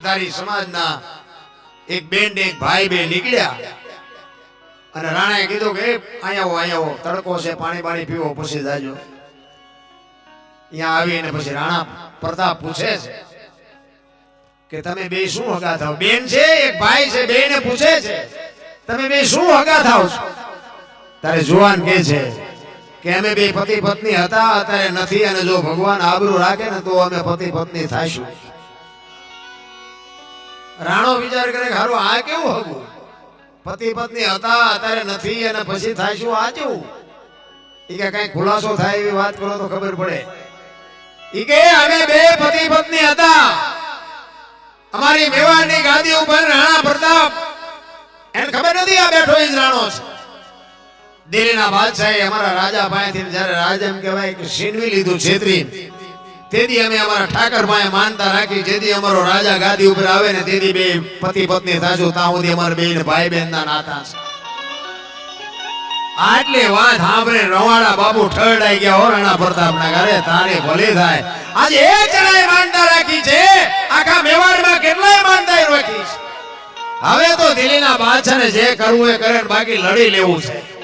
તારી સમાજના એક બેન એક ભાઈ બે નીકળ્યા. અને રાણાએ કીધું કે અહીંયા અહીંયા તડકો છે, પાણી પાણી પીવો, પછી જાજો. અહીંયા આવીને પછી રાણા પ્રતાપ પૂછે છે કે, તમે બે શું હગા થાવ? બેન છે, એક ભાઈ છે બે ને પૂછે છે, તમે બે શું હગા થાવ છો? તારે જુવાન કે છે કે, અમે બે પતિ પત્ની હતા, અત્યારે નથી, અને જો ભગવાન આબરૂ રાખે ને તો અમે પતિ પત્ની થાશું રાણો વિચાર કરે કે હારું, આ કેવું હતું પતિ પત્ની હતા, અત્યારે નથી અને પછી થાય શું આ કેવું? ઈ કે કઈ ખુલાસો થાય એવી વાત કરો તો ખબર પડે. ઈ કે, અમે બે પતિ પત્ની હતા. અમારી મેવાડની ગાદી ઉપર રાણા પ્રતાપ. એને ખબર નથી આ બેઠો જ રાણો છે. દિલ્હીના બાદશાહે અમારા રાજા પાસેથી જ્યારે રાજા એમ કહેવાય કે છીનવી લીધું છેતરી. તેથી અમે અમારા ઠાકર પાસે માનતા રાખી જેથી અમારો રાજા ગાદી ઉપર આવે ને તેથી બે પતિ પત્ની થાશું ત્યાં સુધી અમારા બેન ભાઈ બહેન ના નાતા આટલી વાત સાંભળે રવાડા બાબુ ઠરડાઈ ગયા હો પ્રતાપ પ્રતાપના ઘરે, તારે ભલે થાય. આજે એક જણાએ માનતા રાખી છે, આખા મેવાડમાં કેટલાય માનતા રાખી છે. હવે તો દિલ્હીના બાદશાહને જે કરવું એ કરે બાકી લડી લેવું છે.